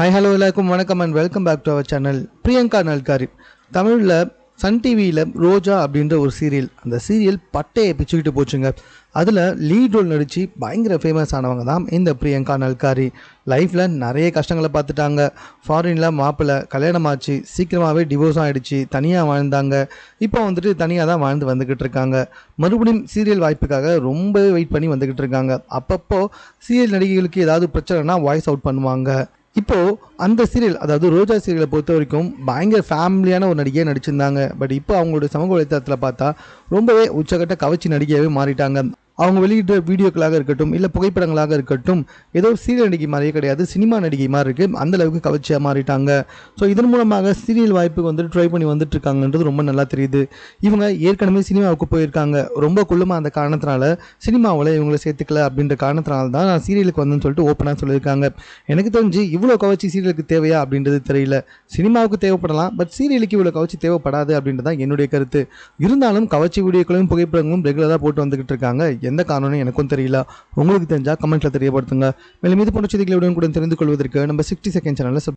Hi hello எல்லாருக்கும் வணக்கம் and welcome back to our channel Priyanka Nalkari தமிழில் Sun டிவியில் ரோஜா அப்படின்ற ஒரு சீரியல் அந்த சீரியல் பட்டையை பிச்சுக்கிட்டு போச்சுங்க. அதில் லீட் ரோல் நடித்து பயங்கர ஃபேமஸ் ஆனவங்க தான் இந்த பிரியங்கா நல்காரி லைஃப்பில் நிறைய கஷ்டங்களை பார்த்துட்டாங்க. ஃபாரினில் மாப்பிள்ளை கல்யாணம் ஆச்சு சீக்கிரமாகவே டிவோர்ஸ் ஆகிடுச்சு தனியாக வாழ்ந்தாங்க. இப்போ வந்துட்டு தனியாக தான் வாழ்ந்து வந்துக்கிட்டு இருக்காங்க. மறுபடியும் சீரியல் வாய்ப்புக்காக ரொம்ப வெயிட் பண்ணி வந்துக்கிட்டு இருக்காங்க. அப்பப்போ சீரியல் நடிகைகளுக்கு ஏதாவது பிரச்சனைனா வாய்ஸ் அவுட் பண்ணுவாங்க. இப்போது அந்த சீரியல் அதாவது ரோஜா சீரியலை பொறுத்த வரைக்கும் பயங்கர ஃபேமிலியான ஒரு நடிகையாக நடிச்சிருந்தாங்க. பட் இப்போ அவங்களுடைய சமூக வலைத்தளத்தில் பார்த்தா ரொம்பவே உச்சகட்ட கவர்ச்சி நடிகையாகவே மாறிட்டாங்க. அவங்க வெளியிட்ட வீடியோக்களாக இருக்கட்டும் இல்லை புகைப்படங்களாக இருக்கட்டும் ஏதோ சீரியல் நடிகை மாதிரியே கிடையாது சினிமா நடிகை மாதிரி இருக்குது அந்த அளவுக்கு கவர்ச்சியாக மாறிட்டாங்க. ஸோ இதன் மூலமாக சீரியல் வாய்ப்புக்கு வந்துட்டு ட்ரை பண்ணி வந்துட்டு இருக்காங்கன்றது ரொம்ப நல்லா தெரியுது. இவங்க ஏற்கனவே சினிமாவுக்கு போயிருக்காங்க. ரொம்ப குள்ளமாக அந்த காரணத்தினால சினிமாவில் இவங்களை சேர்த்துக்கல அப்படின்ற காரணத்தினால தான் நான் சீரியலுக்கு வந்தேன்னு சொல்லிட்டு ஓப்பனாக சொல்லியிருக்காங்க. எனக்கு தெரிஞ்சு இவ்வளோ கவர்ச்சி சீரியலுக்கு தேவையா அப்படின்றது தெரியல. சினிமாவுக்கு தேவைப்படலாம் பட் சீரியலுக்கு இவ்வளோ கவர்ச்சி தேவைப்படாது அப்படின்றது தான் என்னுடைய கருத்து. இருந்தாலும் கவர்ச்சி வீடியோக்களும் புகைப்படங்களும் ரெகுலராக போட்டு வந்துக்கிட்டு இருக்காங்க. எந்த காரணம்னு எனக்கும் தெரியல. உங்களுக்கு தெரிஞ்சால் கமெண்ட்டில் தெரியப்படுத்துங்க. மேலும் இது போன்ற செய்திகளை கூட தெரிந்து கொள்வதற்கு நம்ம சிக்ஸ்டி செகண்ட் சேனலில்